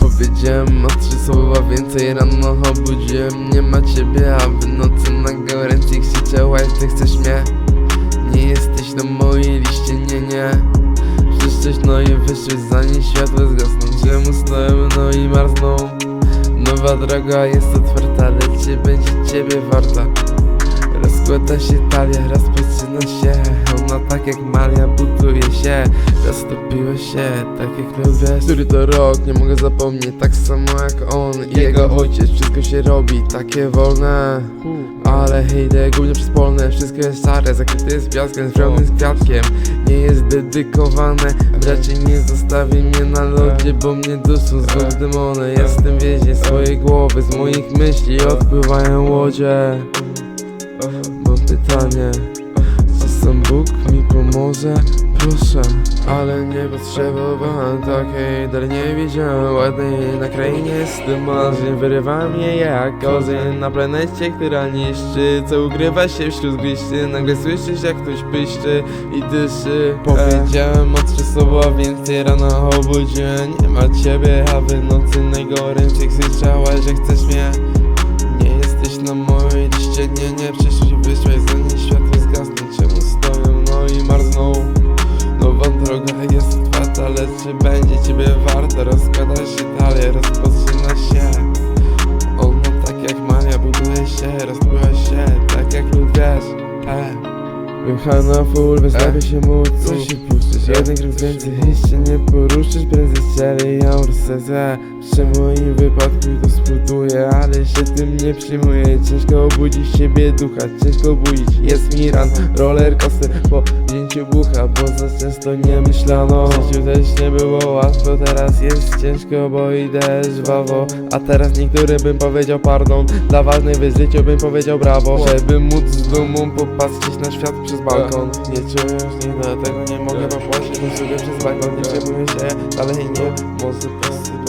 Powiedziałem o trzy słowa więcej rano obudziłem. Nie ma ciebie, a w nocy na goręcych się ciała Ty chcesz mnie? Nie jesteś na mojej liście, nie, nie. Przyszłeś no i wyszłeś zanim światło zgasną Czemu stoją no i marzną Nowa droga jest otwarta, lecz będzie ciebie warta Rozkłada się talia, rozpoczyna się. Ona tak jak Maria buduje się. Roztopiła się, tak jak lubię Który to rok, nie mogę zapomnieć. Tak samo jak on i jego ojciec. Wszystko się robi takie wolne. Ale hejdę głównie przez polne Wszystko jest szare, zakryte jest piaskiem Zbrany z kwiatkiem. Nie jest dedykowane Raczej nie zostawi mnie na lodzie Bo mnie duszą znów demony. Jestem więźniem swojej głowy Z moich myśli odpływają łodzie pytanie Czy sam Bóg mi pomoże? Proszę Ale nie potrzebowałem takiej Dalej nie widziałem ładnej na krainie tym marzeń Wyrywa mnie jak korzeń na planecie, która niszczy Co ukrywa się wśród gliszczy. Nagle słyszysz jak ktoś pyszczy i dyszy. Powiedziałem o trzy słowa więcej rano obudziłem Nie ma ciebie, a w nocy najgoręcej krzyczałaś, że chcesz mnie. Nie jesteś na mojej liście, nie, nie Przyszłeś wyszłeś, zanim światło zgasną Czemu stoją, no i marzną? Nowa droga jest otwarta, lecz czy będzie ciebie warta? Rozkłada się dalej, rozpoczyna się. Ona tak jak Maria buduje się, rozpływa się Tak jak lud wiesz, e. Wychana na full, bez lepiej się móc, co się puszczysz Jeden krok więcej, jeszcze nie poruszysz Prędzej strzeli ją Przy moim wypadku to spuduje Ale się tym nie przyjmuję. Ciężko obudzić siebie ducha Ciężko obudzić, jest mi ran Roller coaster po wzięciu bucha Bo za często nie myślano. W życiu też nie było łatwo Teraz jest ciężko, bo idę żwawo. A teraz niektóry bym powiedział pardon. Dla ważnych w życiu bym powiedział brawo. Żeby móc z dumą popatrzeć na świat przez balkon. Nie czuję już nie dlatego nie mogę popłacić Bo sobie przez balkon. Nie przejmuję się Dalej nie może posypać